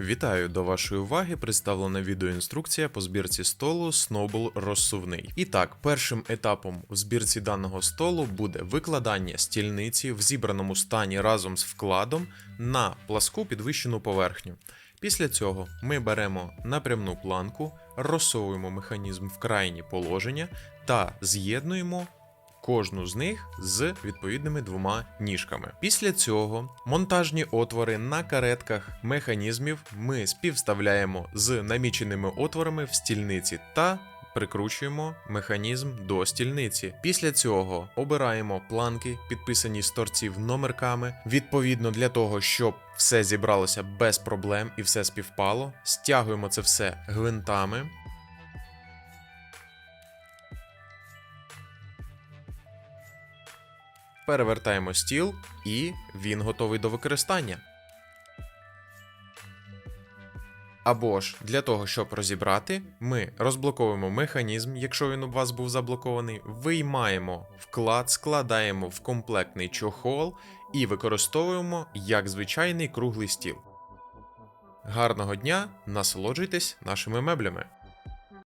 Вітаю до вашої уваги. Представлена відеоінструкція по збірці столу Snowball розсувний. І так, першим етапом в збірці даного столу буде викладання стільниці в зібраному стані разом з вкладом на пласку підвищену поверхню. Після цього ми беремо напрямну планку, розсовуємо механізм в крайні положення та з'єднуємо кожну з них з відповідними двома ніжками. Після цього монтажні отвори на каретках механізмів ми співставляємо з наміченими отворами в стільниці та прикручуємо механізм до стільниці. Після цього обираємо планки, підписані з торців номерками. Відповідно для того, щоб все зібралося без проблем і все співпало, стягуємо це все гвинтами. Перевертаємо стіл, і він готовий до використання. Або ж для того, щоб розібрати, ми розблоковуємо механізм, якщо він у вас був заблокований, виймаємо вклад, складаємо в комплектний чохол і використовуємо як звичайний круглий стіл. Гарного дня, насолоджуйтесь нашими меблями.